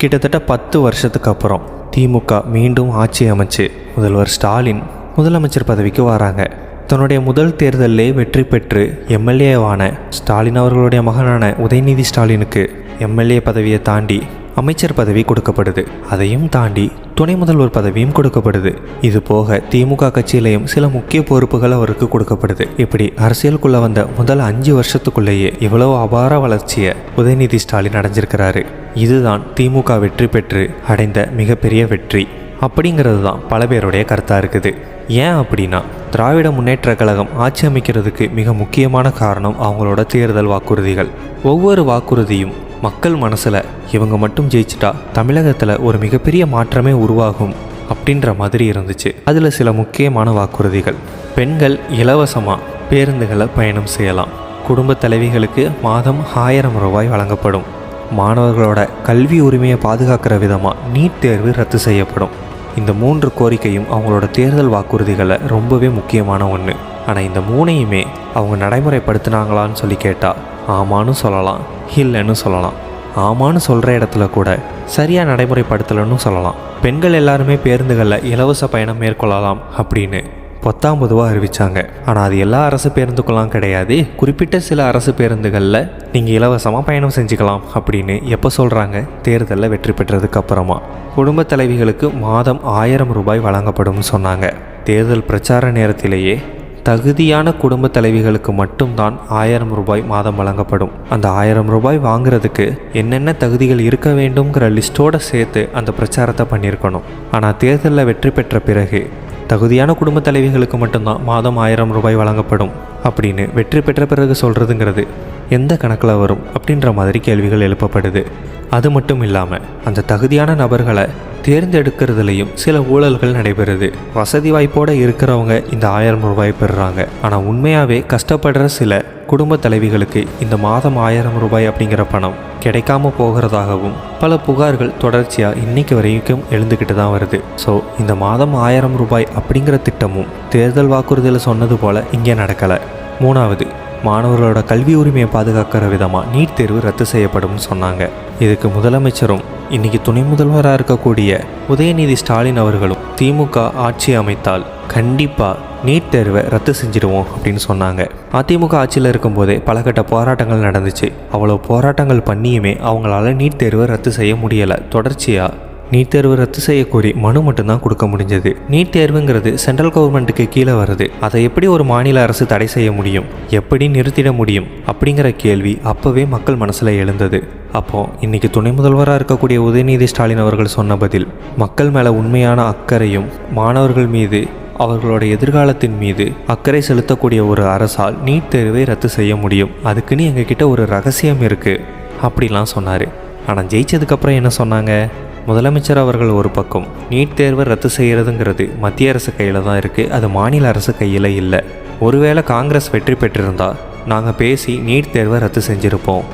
கிட்டத்தட்ட பத்து வருஷத்துக்கு அப்புறம் திமுக மீண்டும் ஆட்சி அமைச்சு முதல்வர் ஸ்டாலின் முதலமைச்சர் பதவிக்கு வராங்க. தன்னுடைய முதல் தேர்தலிலே வெற்றி பெற்று எம்எல்ஏவான ஸ்டாலின் அவர்களுடைய மகனான உதயநிதி ஸ்டாலினுக்கு எம்எல்ஏ பதவியை தாண்டி அமைச்சர் பதவி கொடுக்கப்படுது. அதையும் தாண்டி துணை முதல்வர் பதவியும் கொடுக்கப்படுது. இது போக திமுக கட்சியிலையும் சில முக்கிய பொறுப்புகள் அவருக்கு கொடுக்கப்படுது. இப்படி அரசியலுக்குள்ள வந்த முதல் அஞ்சு வருஷத்துக்குள்ளேயே இவ்வளவு அபார வளர்ச்சியை உதயநிதி ஸ்டாலின் அடைஞ்சிருக்கிறாரு. இதுதான் திமுக வெற்றி பெற்று அடைந்த மிகப்பெரிய வெற்றி. அப்படிங்கிறது தான் பல பேருடைய கருத்தாக இருக்குது. ஏன் அப்படின்னா திராவிட முன்னேற்ற கழகம் ஆட்சி அமைக்கிறதுக்கு மிக முக்கியமான காரணம் அவங்களோட தேர்தல் வாக்குறுதிகள். ஒவ்வொரு வாக்குறுதியும் மக்கள் மனசில் இவங்க மட்டும் ஜெயிச்சிட்டா தமிழகத்தில் ஒரு மிகப்பெரிய மாற்றமே உருவாகும் அப்படின்ற மாதிரி இருந்துச்சு. அதில் சில முக்கியமான வாக்குறுதிகள். பெண்கள் இலவசமாக பேருந்துகளை பயணம் செய்யலாம். குடும்ப தலைவிகளுக்கு மாதம் ஆயிரம் ரூபாய் வழங்கப்படும். மாணவர்களோட கல்வி உரிமையை பாதுகாக்கிற விதமாக நீட் தேர்வு ரத்து செய்யப்படும். இந்த மூன்று கோரிக்கையும் அவங்களோட தேர்தல் வாக்குறுதிகளை ரொம்பவே முக்கியமான ஒன்று ஆனால் இந்த மூணையுமே அவங்க நடைமுறைப்படுத்தினாங்களான்னு சொல்லி கேட்டால் ஆமான்னு சொல்லலாம் இல்லைன்னு சொல்லலாம். ஆமான்னு சொல்கிற இடத்துல கூட சரியாக நடைமுறைப்படுத்தலைன்னு சொல்லலாம். பெண்கள் எல்லாருமே பேருந்துகளில் இலவச பயணம் மேற்கொள்ளலாம் அப்படின்னு பத்தாம் பொதுவாக அறிவித்தாங்க ஆனால் அது எல்லா அரசு பேருந்துக்கெல்லாம் கிடையாது. குறிப்பிட்ட சில அரசு பேருந்துகளில் நீங்கள் இலவசமாக பயணம் செஞ்சுக்கலாம் அப்படின்னு எப்போ சொல்கிறாங்க தேர்தலில் வெற்றி பெற்றதுக்கு அப்புறமா. குடும்ப தலைவிகளுக்கு மாதம் ஆயிரம் ரூபாய் வழங்கப்படும்னு சொன்னாங்க. தேர்தல் பிரச்சார நேரத்திலேயே தகுதியான குடும்ப தலைவிகளுக்கு மட்டும்தான் ஆயிரம் ரூபாய் மாதம் வழங்கப்படும். அந்த ஆயிரம் ரூபாய் வாங்குறதுக்கு என்னென்ன தகுதிகள் இருக்க வேண்டும்ங்கிற லிஸ்ட்டோட சேர்த்து அந்த பிரச்சாரத்தை பண்ணியிருக்கணும். ஆனால் தேர்தலில் வெற்றி பெற்ற பிறகு தகுதியான குடும்ப தலைவிகளுக்கு மட்டும்தான் மாதம் ஆயிரம் ரூபாய் வழங்கப்படும். அப்படின்னு வெற்றி பெற்ற பிறகு சொல்கிறதுங்கிறது எந்த கணக்கில் வரும் அப்படின்ற மாதிரி கேள்விகள் எழுப்பப்படுது. அது மட்டும் இல்லாமல் அந்த தகுதியான நபர்களை தேர்ந்தெடுக்கிறதுலையும் சில ஊழல்கள் நடைபெறுது. வசதி வாய்ப்போடு இருக்கிறவங்க இந்த ஆயிரம் ரூபாய் பெறுறாங்க. ஆனால் உண்மையாகவே கஷ்டப்படுற சில குடும்ப தலைவிகளுக்கு இந்த மாதம் ஆயிரம் ரூபாய் அப்படிங்கிற பணம் கிடைக்காம போகிறதாகவும் பல புகார்கள் தொடர்ச்சியாக இன்னைக்கு வரைக்கும் எழுந்துக்கிட்டு தான் வருது. ஸோ இந்த மாதம் ஆயிரம் ரூபாய் அப்படிங்கிற திட்டமும் தேர்தல் வாக்குறுதியில் சொன்னது போல் இங்கே நடக்கலை. மூணாவது மாணவர்களோட கல்வி உரிமையை பாதுகாக்கிற விதமாக நீட் தேர்வு ரத்து செய்யப்படும்னு சொன்னாங்க. இதுக்கு முதலமைச்சரும் இன்னைக்கு துணை முதல்வராக இருக்கக்கூடிய உதயநிதி ஸ்டாலின் அவர்களும் திமுக ஆட்சி அமைத்தால் கண்டிப்பாக நீட் தேர்வை ரத்து செஞ்சிடுவோம் அப்படின்னு சொன்னாங்க. அதிமுக ஆட்சியில் இருக்கும்போதே பலகட்ட போராட்டங்கள் நடந்துச்சு. அவ்வளோ போராட்டங்கள் பண்ணியுமே அவங்களால நீட் தேர்வை ரத்து செய்ய முடியலை. தொடர்ச்சியாக நீட் தேர்வு ரத்து செய்ய கோரி மனு மட்டும்தான் கொடுக்க முடிஞ்சது. நீட் தேர்வுங்கிறது சென்ட்ரல் கவர்மெண்ட்டுக்கு கீழே வருது. அதை எப்படி ஒரு மாநில அரசு தடை செய்ய முடியும்? எப்படி நிறுத்திட முடியும்? அப்படிங்கிற கேள்வி அப்போவே மக்கள் மனசில் எழுந்தது. அப்போ இன்னைக்கு துணை முதல்வராக இருக்கக்கூடிய உதயநிதி ஸ்டாலின் அவர்கள் சொன்ன பதில் மக்கள் மேலே உண்மையான அக்கறையும் மாணவர்கள் மீது அவர்களோட எதிர்காலத்தின் மீது அக்கறை செலுத்தக்கூடிய ஒரு அரசால் நீட் தேர்வை ரத்து செய்ய முடியும். அதுக்குன்னு எங்ககிட்ட ஒரு ரகசியம் இருக்குது அப்படிலாம் சொன்னார். ஆனால் ஜெயிச்சதுக்கப்புறம் என்ன சொன்னாங்க? முதலமைச்சர் அவர்கள் ஒரு பக்கம் நீட் தேர்வை ரத்து செய்கிறதுங்கிறது மத்திய அரசு கையில் தான் இருக்குது அது மாநில அரசு கையில் இல்லை. ஒருவேளை காங்கிரஸ் வெற்றி பெற்றிருந்தால் நாங்கள் பேசி நீட் தேர்வை ரத்து செஞ்சுருப்போம்.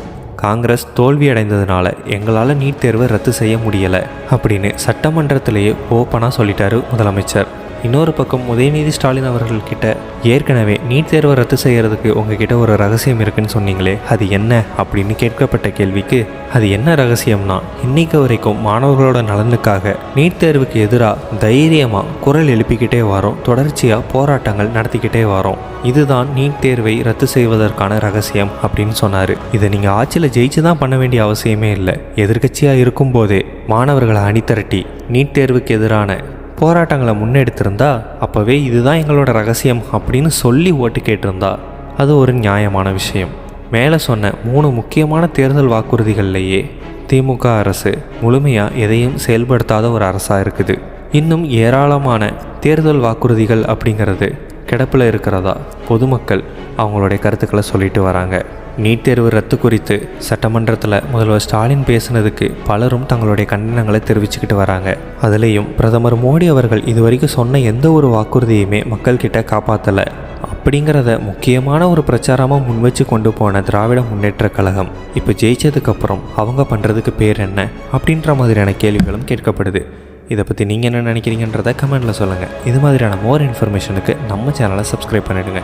காங்கிரஸ் தோல்வி அடைந்ததுனால எங்களால் நீட் தேர்வை ரத்து செய்ய முடியலை அப்படின்னு சட்டமன்றத்திலேயே ஓப்பனாக சொல்லிட்டாரு முதலமைச்சர். இன்னொரு பக்கம் உதயநிதி ஸ்டாலின் அவர்கள் கிட்ட ஏற்கனவே நீட் தேர்வை ரத்து செய்யறதுக்கு உங்ககிட்ட ஒரு ரகசியம் இருக்குன்னு சொன்னீங்களே அது என்ன அப்படின்னு கேட்கப்பட்ட கேள்விக்கு அது என்ன ரகசியம்னா இன்னைக்கு வரைக்கும் மாணவர்களோட நலனுக்காக நீட் தேர்வுக்கு எதிராக தைரியமாக குரல் எழுப்பிக்கிட்டே வரோம் தொடர்ச்சியாக போராட்டங்கள் நடத்திக்கிட்டே வரோம். இதுதான் நீட் தேர்வை ரத்து செய்வதற்கான ரகசியம் அப்படின்னு சொன்னார். இதை நீங்கள் ஆட்சியில் ஜெயிச்சு தான் பண்ண வேண்டிய அவசியமே இல்லை. எதிர்கட்சியாக இருக்கும்போதே மாணவர்களை அணிதிரட்டி நீட் தேர்வுக்கு எதிரான போராட்டங்களை முன்னெடுத்திருந்தா அப்போவே இதுதான் எங்களோட ரகசியம் அப்படின்னு சொல்லி ஓட்டு கேட்டிருந்தா அது ஒரு நியாயமான விஷயம். மேலே சொன்ன மூணு முக்கியமான தேர்தல் வாக்குறுதிகள்லேயே திமுக அரசு முழுமையாக எதையும் செயல்படுத்தாத ஒரு அரசாக இருக்குது. இன்னும் ஏராளமான தேர்தல் வாக்குறுதிகள் அப்படிங்கிறது கிடப்பில் இருக்கிறதா? பொதுமக்கள் அவங்களுடைய கருத்துக்களை சொல்லிட்டு வராங்க. நீட் தேர்வு ரத்து குறித்து சட்டமன்றத்தில் முதல்வர் ஸ்டாலின் பேசினதுக்கு பலரும் தங்களுடைய கண்டனங்களை தெரிவிச்சுக்கிட்டு வராங்க. அதுலேயும் பிரதமர் மோடி அவர்கள் இதுவரைக்கும் சொன்ன எந்த ஒரு வாக்குறுதியுமே மக்கள்கிட்ட காப்பாற்றலை அப்படிங்கிறத முக்கியமான ஒரு பிரச்சாரமாக முன்வச்சு கொண்டு போன திராவிட முன்னேற்ற கழகம் இப்போ ஜெயிச்சதுக்கப்புறம் அவங்க பண்ணுறதுக்கு பேர் என்ன? அப்படின்ற மாதிரியான கேள்விகளும் கேட்கப்படுது. இதை பற்றி நீங்கள் என்ன நினைக்கிறீங்கன்றத கமெண்ட்டில் சொல்லுங்கள் இது மாதிரியான மோர் இன்ஃபர்மேஷனுக்கு நம்ம சேனலை சப்ஸ்கிரைப் பண்ணிவிடுங்க